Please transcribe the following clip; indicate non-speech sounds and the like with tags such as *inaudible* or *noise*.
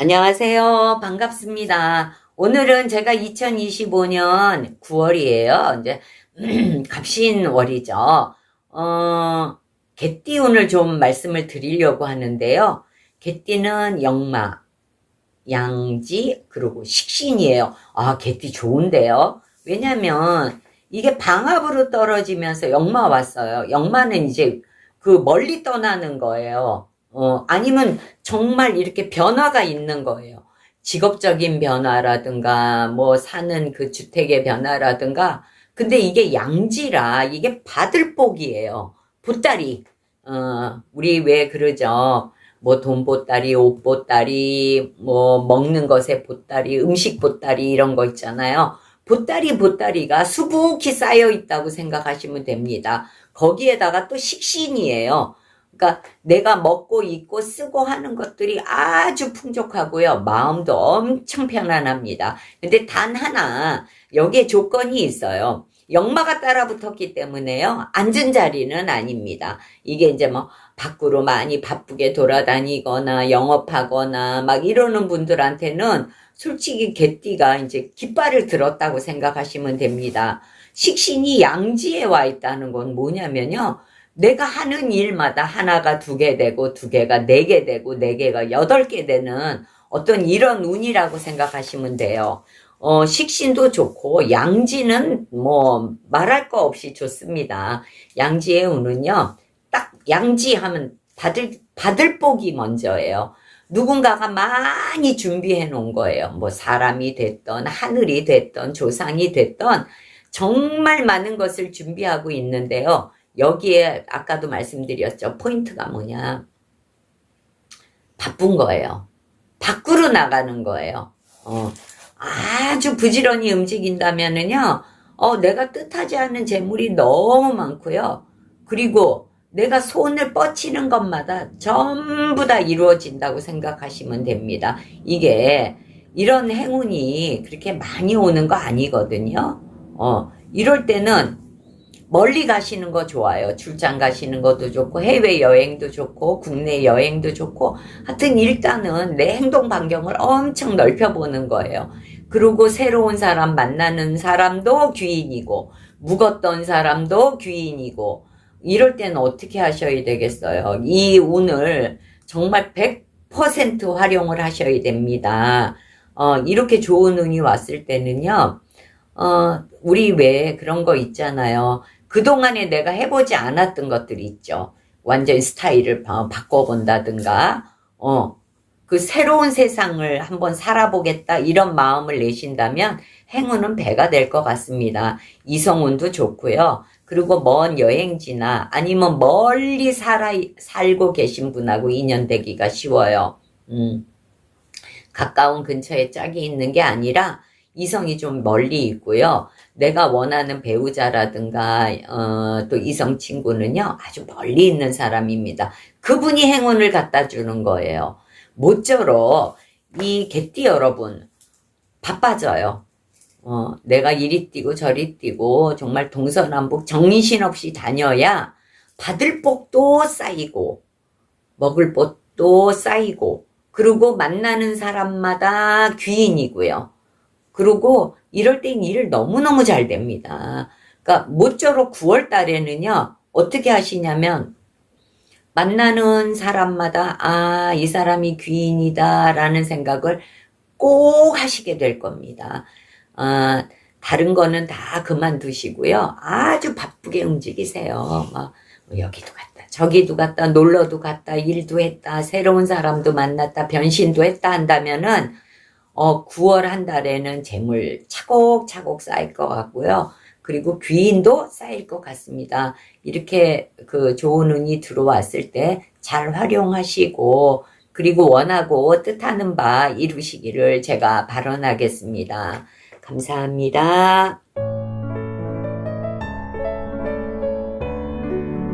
안녕하세요. 반갑습니다. 오늘은 제가 2025년 9월이에요. 이제 *clears throat* 갑신월이죠. 어, 개띠운을 좀 말씀을 드리려고 하는데요. 개띠는 역마, 양지, 그리고 식신이에요. 아, 개띠 좋은데요. 왜냐면 이게 방합으로 떨어지면서 역마 왔어요. 역마는 이제 그 멀리 떠나는 거예요. 어, 아니면 정말 이렇게 변화가 있는 거예요. 직업적인 변화라든가, 뭐 사는 그 주택의 변화라든가. 근데 이게 양지라, 이게 받을 복이에요. 보따리. 어, 우리 왜 그러죠? 뭐 돈 보따리, 옷 보따리, 뭐 먹는 것에 보따리, 음식 보따리 이런 거 있잖아요. 보따리 보따리가 수북히 쌓여 있다고 생각하시면 됩니다. 거기에다가 또 식신이에요. 그러니까 내가 먹고 입고 쓰고 하는 것들이 아주 풍족하고요. 마음도 엄청 편안합니다. 근데 단 하나 여기에 조건이 있어요. 역마가 따라 붙었기 때문에요. 앉은 자리는 아닙니다. 이게 이제 뭐 밖으로 많이 바쁘게 돌아다니거나 영업하거나 막 이러는 분들한테는 솔직히 개띠가 이제 깃발을 들었다고 생각하시면 됩니다. 식신이 양지에 와 있다는 건 뭐냐면요. 내가 하는 일마다 하나가 두 개 되고 두 개가 네 개 되고 네 개가 여덟 개 되는 어떤 이런 운이라고 생각하시면 돼요. 어, 식신도 좋고 양지는 뭐 말할 거 없이 좋습니다. 양지의 운은요. 딱 양지 하면 받을 받을 복이 먼저예요. 누군가가 많이 준비해 놓은 거예요. 뭐 사람이 됐던 하늘이 됐던 조상이 됐던 정말 많은 것을 준비하고 있는데요. 여기에 아까도 말씀드렸죠. 포인트가 뭐냐. 바쁜 거예요. 밖으로 나가는 거예요. 어, 아주 부지런히 움직인다면은요, 어, 내가 뜻하지 않은 재물이 너무 많고요. 그리고 내가 손을 뻗치는 것마다 전부 다 이루어진다고 생각하시면 됩니다. 이게 이런 행운이 그렇게 많이 오는 거 아니거든요. 어, 이럴 때는 멀리 가시는 거 좋아요. 출장 가시는 것도 좋고, 해외 여행도 좋고, 국내 여행도 좋고, 하여튼 일단은 내 행동 반경을 엄청 넓혀보는 거예요. 그리고 새로운 사람 만나는 사람도 귀인이고, 묵었던 사람도 귀인이고, 이럴 때는 어떻게 하셔야 되겠어요? 이 운을 정말 100% 활용을 하셔야 됩니다. 어, 이렇게 좋은 운이 왔을 때는요, 어, 우리 왜 그런 거 있잖아요. 그동안에 내가 해보지 않았던 것들이 있죠. 완전히 스타일을 바- 바꿔본다든가, 어, 그 새로운 세상을 한번 살아보겠다, 이런 마음을 내신다면 행운은 배가 될 것 같습니다. 이성운도 좋고요. 그리고 먼 여행지나 아니면 멀리 살아, 살고 계신 분하고 인연되기가 쉬워요. 음, 가까운 근처에 짝이 있는 게 아니라 이성이 좀 멀리 있고요. 내가 원하는 배우자라든가 어, 또 이성 친구는요 아주 멀리 있는 사람입니다. 그분이 행운을 갖다 주는 거예요. 모쪼록 이 개띠 여러분 바빠져요. 어, 내가 이리 뛰고 저리 뛰고 정말 동서남북 정신 없이 다녀야 받을 복도 쌓이고 먹을 복도 쌓이고 그리고 만나는 사람마다 귀인이고요. 그리고 이럴 땐일 너무너무 잘 됩니다. 그러니까 모쪼록 9월 달에는요, 어떻게 하시냐면, 만나는 사람마다, 아, 이 사람이 귀인이다, 라는 생각을 꼭 하시게 될 겁니다. 아, 다른 거는 다 그만두시고요. 아주 바쁘게 움직이세요. 막, 여기도 갔다, 저기도 갔다, 놀러도 갔다, 일도 했다, 새로운 사람도 만났다, 변신도 했다 한다면은, 어, 9월 한 달에는 재물 차곡차곡 쌓일 것 같고요. 그리고 귀인도 쌓일 것 같습니다. 이렇게 그 좋은 운이 들어왔을 때 잘 활용하시고, 그리고 원하고 뜻하는 바 이루시기를 제가 발언하겠습니다. 감사합니다.